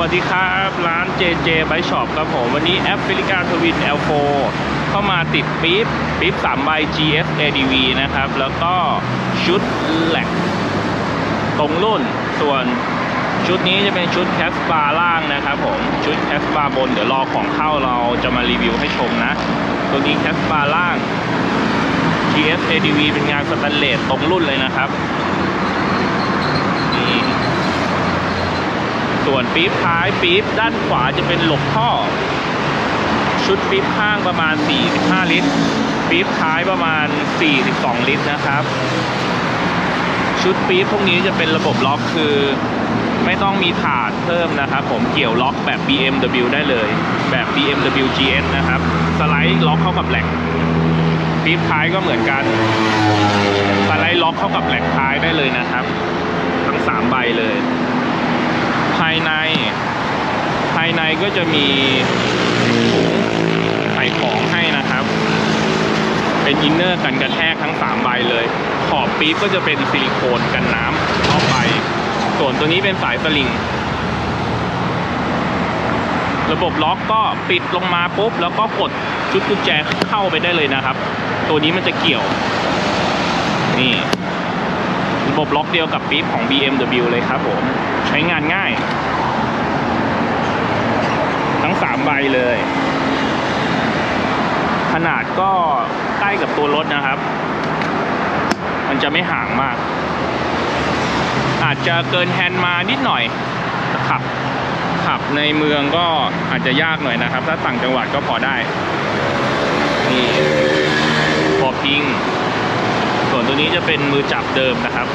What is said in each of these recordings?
วัสดีครับ ร้าน JJ Bike Shop ครับผม วันนี้แอฟริกาทวิน L4 เข้ามาติดปี๊บปี๊บ3ใบ GS ADV นะครับ แล้วก็ชุดแหลกตรงรุ่นส่วนชุดนี้จะเป็นชุดแคสบาร์ล่างนะครับผม ชุดแคสบาร์บน เดี๋ยวรอของเข้าเราจะมารีวิวให้ชมนะ ตัวนี้แคสบาร์ล่าง GS ADV เป็นงานสแตนเลสตรงรุ่นเลยนะครับนี่ ส่ วนปี๊บท้ายปี๊บด้านขวาจะเป็นหลบท่อ ชุดปี๊บข้างประมาณ 45 ลิตร ปี๊บท้ายประมาณ 42 ลิตรนะครับ ชุดปี๊บพวกนี้จะเป็นระบบล็อกคือ ไม่ต้องมีถาดเพิ่มนะครับ ผมเกี่ยวล็อกแบบ BMW ได้เลย แบบ BMW GS นะครับ สไลด์ล็อกเข้ากับแหลกปี๊บท้ายก็เหมือนกันสไลด์ล็อกเข้ากับแหลกท้ายได้เลยนะครับ ทั้งสามใบเลย ภายใน ภายใน ก็จะมีถุงใส่ของให้นะครับ เป็นอินเนอร์กันกระแทกทั้ง 3 ใบเลย ขอบปี๊บก็จะเป็นซิลิโคนกันน้ำเข้าไปส่วนตัวนี้เป็นสายสลิง ระบบล็อกก็ปิดลงมาปุ๊บ แล้วก็กดชุดกุญแจเข้าไปได้เลยนะครับ ตัวนี้มันจะเกี่ยว นี่ระบบล็อกเดียวกับปี๊บของ BMW เลยครับผม ใช้งานง่าย ทั้ง 3 ใบ เลย ขนาดก็ใกล้กับตัวรถนะครับ มันจะไม่ห่างมาก อาจจะเกินแฮนด์มานิดหน่อยขับ ขับในเมืองก็อาจจะยากหน่อยนะครับ ถ้าต่างจังหวัดก็พอได้ นี่พอพิง ส่วนตัวนี้จะเป็นมือจับเดิมนะครับ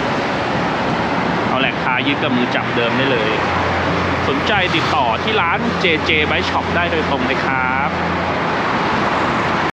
เอาแหลกคายึดกับมือจับเดิมได้เลย สนใจติดต่อที่ร้าน JJ Bike Shop ได้โดยตรงเลยครับ